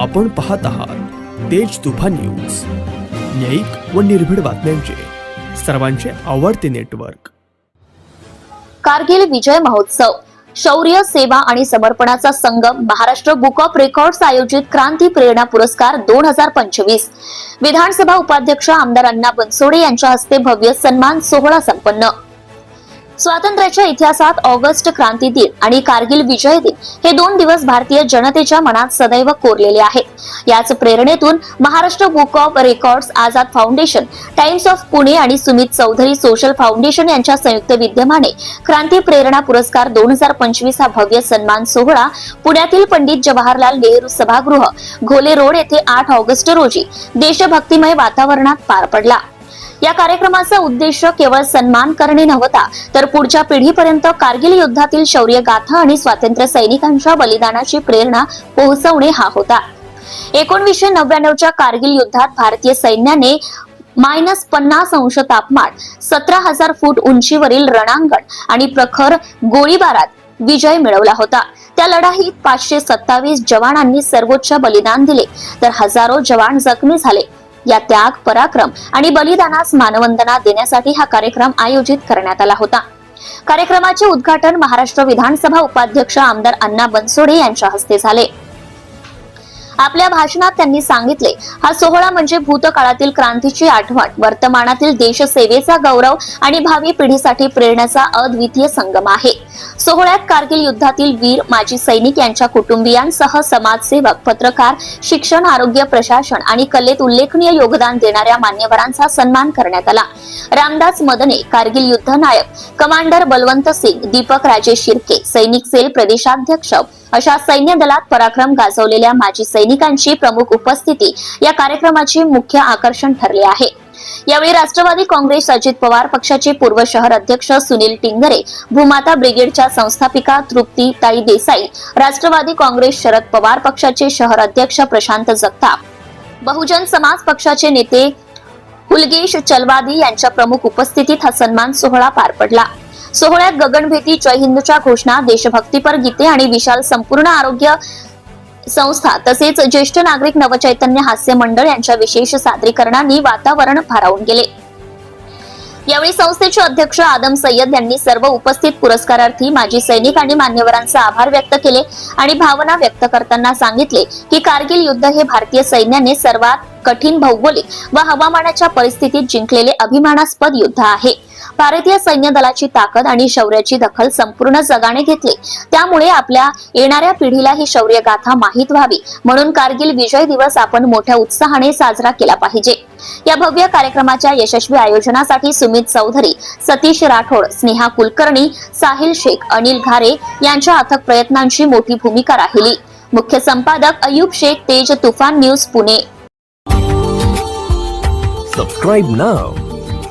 आपण पाहत आहात तेज तुफा न्यूज. न्यायिक व निर्भीड बातम्यांचे. सर्वांचे आवडते नेटवर्क. कारगिल विजय महोत्सव. शौर्य सेवा आणि समर्पणाचा संगम महाराष्ट्र बुक ऑफ रेकॉर्ड्स आयोजित क्रांती प्रेरणा पुरस्कार दोन हजार पंचवीस. विधानसभा उपाध्यक्ष आमदार अण्णा बनसोडे यांच्या हस्ते भव्य सन्मान सोहळा संपन्न. स्वातंत्र्याच्या इतिहासात ऑगस्ट क्रांती दिन आणि कारगिल विजय दिन हे दोन दिवस भारतीय जनतेच्या मनात सदैव कोरलेले आहेत. याच प्रेरणेतून Maharashtra book of records Azad foundation Times of Pune आणि सुमित चौधरी सोशल फाउंडेशन यांच्या संयुक्त विद्यमाने क्रांती प्रेरणा पुरस्कार दोन हजार पंचवीस हा भव्य सन्मान सोहळा पुण्यातील पंडित जवाहरलाल नेहरू सभागृह घोले रोड येथे आठ ऑगस्ट रोजी देशभक्तिमय वातावरणात पार पडला. या कार्यक्रमाचा उद्देश केवळ सन्मान करणे नव्हता तर पुढच्या पिढीपर्यंत कारगिल युद्धातील शौर्य गाथा आणि स्वातंत्र्य सैनिकांच्या बलिदानाची प्रेरणा पोहोचवणे हा होता. एकोणवीसशे नव्याण्णवच्या कारगिल युद्धात भारतीय सैन्याने मायनस पन्नास अंश तापमान सतरा हजार फूट उंचीवरील रणांगण आणि प्रखर गोळीबारात विजय मिळवला होता. त्या लढाईत पाचशे सत्तावीस जवानांनी सर्वोच्च बलिदान दिले तर हजारो जवान जखमी झाले. या त्याग पराक्रम आणि बलिदानास मानवंदना देण्यासाठी हा कार्यक्रम आयोजित करण्यात आला होता. कार्यक्रमाचे उद्घाटन महाराष्ट्र विधानसभा उपाध्यक्ष आमदार अण्णा बनसोडे यांच्या हस्ते झाले. आपल्या भाषणात त्यांनी सांगितले हा सोहळा म्हणजे भूतकाळातील क्रांतीची आठवण. वर्तमानातील देशसेवेचा गौरव आणि भावी पिढीसाठी प्रेरणाचा अद्वितीय संगम आहे. सोहळ्यात कारगिल युद्धातील वीर माजी सैनिक यांच्या कुटुंबियांसह समाजसेवक पत्रकार शिक्षण आरोग्य प्रशासन आणि कलेत उल्लेखनीय योगदान देणाऱ्या मान्यवरांचा सन्मान करण्यात आला. रामदास मदने कारगिल युद्ध नायक कमांडर बलवंत सिंग दीपक राजे शिर्के सैनिक सेल प्रदेशाध्यक्ष अशा सैन्य दलात पराक्रम गाजवलेल्या माजी सैनिकांची प्रमुख उपस्थिती या कार्यक्रमाचे मुख्य आकर्षण ठरले आहे. यावेळी राष्ट्रवादी काँग्रेस अजित पवार पक्षाचे पूर्व शहर अध्यक्ष सुनील टिंगरे भूमाता ब्रिगेडच्या संस्थापिका तृप्तीताई देसाई राष्ट्रवादी काँग्रेस शरद पवार पक्षाचे शहर अध्यक्ष प्रशांत जगताप बहुजन समाज पक्षाचे नेते हुलगेश चलवादी यांच्या प्रमुख उपस्थितीत हा सन्मान सोहळा पार पडला. सोहळ्यात गगनभेदी जय हिंदच्या घोषणा देशभक्तीपर गीते आणि विशाल संपूर्ण आरोग्य संस्था तसेच ज्येष्ठ नागरिक नवचैतन्य हास्य मंडळ यांच्या विशेष सादरीकरणांनी वातावरण भारावून गेले. यावेळी संस्थेचे अध्यक्ष आदम सय्यद यांनी सर्व उपस्थित पुरस्कारार्थी माजी सैनिक आणि मान्यवरांचा आभार व्यक्त केले आणि भावना व्यक्त करताना सांगितले की कारगिल युद्ध हे भारतीय सैन्याने सर्वात कठीण भौगोलिक व हवामानाच्या परिस्थितीत जिंकलेले अभिमानास्पद युद्ध आहे. भारतीय सैन्य दलाची ताकद आणि शौर्याची दखल संपूर्ण जगाने घेतली. त्यामुळे आपल्या येणाऱ्या पिढीला ही शौर्य गाथा माहीत व्हावी. म्हणून कारगिल विजय दिवस आपण मोठ्या उत्साहाने साजरा केला पाहिजे. या भव्य कार्यक्रमाच्या यशस्वी आयोजनासाठी सुमित चौधरी सतीश राठोड स्नेहा कुलकर्णी साहिल शेख अनिल घारे यांच्या अथक प्रयत्नांची मोठी भूमिका राहिली. मुख्य संपादक अयूब शेख तेज तुफान न्यूज पुणे. सबस्क्राईब नाव